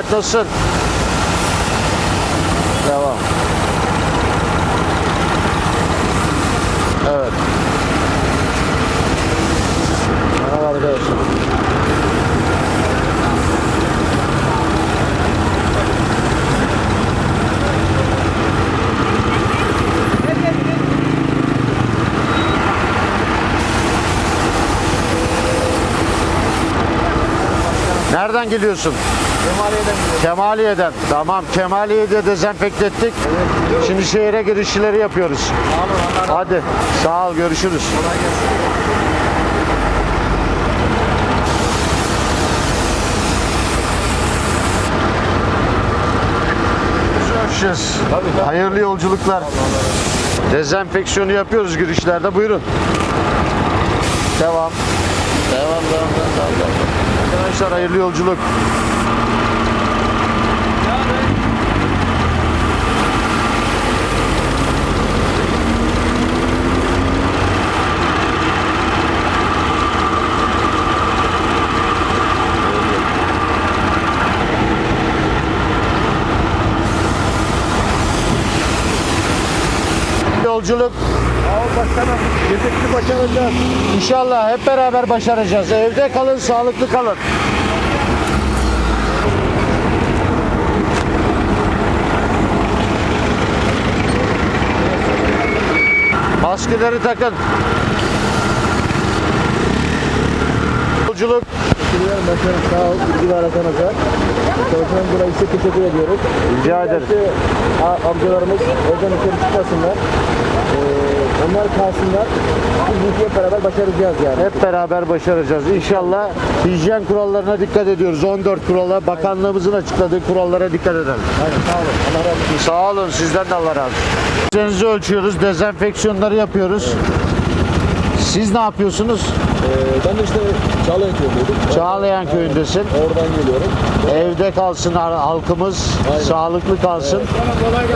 Matt Nereden geliyorsun? Kemaliye'den gidiyor. Kemaliye'den. Tamam Kemaliye'yi de dezenfekte ettik. Şimdi şehire girişleri yapıyoruz. Sağ olun. Allah razı olsun. Hadi sağ ol görüşürüz. Kolay gelsin. Tabii, tabii. Hayırlı yolculuklar. Dezenfeksiyonu yapıyoruz girişlerde. Buyurun. Devam. Devam, devam, devam, devam. Arkadaşlar hayırlı yolculuk. Yolculuk Sağ ol başkanım. Birlikte başaracağız. İnşallah hep beraber başaracağız. Evde kalın, sağlıklı kalın. Maskeleri takın. Yolculuk Teşekkürler başkanım. Sağ ol. Bilgi ve Çalışmanın dolayı size teşekkür ediyoruz. Rica a- amcalarımız evden içeri çıkmasınlar. Ee, onlar kalsınlar. Biz hep beraber başaracağız yani. hep beraber başaracağız. İnşallah hijyen kurallarına dikkat ediyoruz. 14 kurala, bakanlığımızın açıkladığı kurallara dikkat edelim. Aynen sağ olun. Allah razı olsun. Sağ olun sizden de Allah razı olsun. Oksijeninizi ölçüyoruz, dezenfeksiyonları yapıyoruz. Siz ne yapıyorsunuz? Ee, ben de işte Çağlayan köyündeydim. Çağlayan köyündesin. Oradan geliyorum. Evde kalsın hal- halkımız, Aynen. sağlıklı kalsın.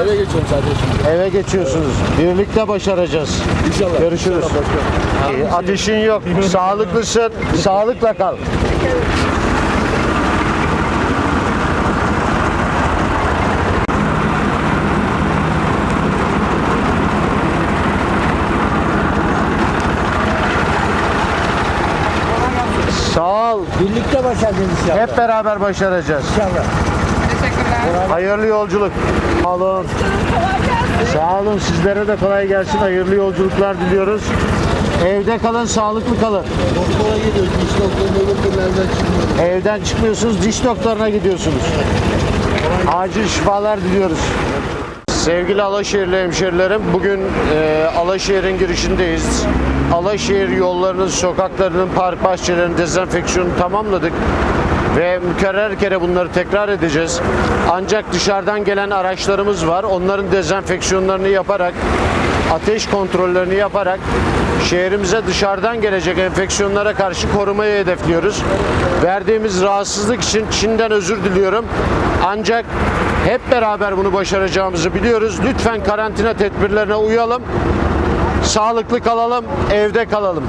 Eve geçiyorum sadece şimdi. Eve geçiyorsunuz. Birlikte başaracağız. İnşallah. Görüşürüz. İnşallah. Ateşin yok, sağlıklısın, sağlıkla kal. Sağ ol. Birlikte başaracağız inşallah. Hep beraber başaracağız. İnşallah. Hayırlı yolculuk. Sağ olun. Sağ olun. Sizlere de kolay gelsin. Hayırlı yolculuklar diliyoruz. Evde kalın, sağlıklı kalın. Doktora gidiyoruz. İş doktoruna türlü evden çıkmıyoruz. Evden çıkmıyorsunuz, diş doktoruna gidiyorsunuz. Acil şifalar diliyoruz. Sevgili Alaşehirli hemşerilerim, bugün e, Alaşehir'in girişindeyiz. Alaşehir yollarının, sokaklarının, park bahçelerinin dezenfeksiyonunu tamamladık. Ve mükerrer kere bunları tekrar edeceğiz. Ancak dışarıdan gelen araçlarımız var. Onların dezenfeksiyonlarını yaparak, ateş kontrollerini yaparak şehrimize dışarıdan gelecek enfeksiyonlara karşı korumayı hedefliyoruz. Verdiğimiz rahatsızlık için Çin'den özür diliyorum. Ancak hep beraber bunu başaracağımızı biliyoruz. Lütfen karantina tedbirlerine uyalım. Sağlıklı kalalım, evde kalalım.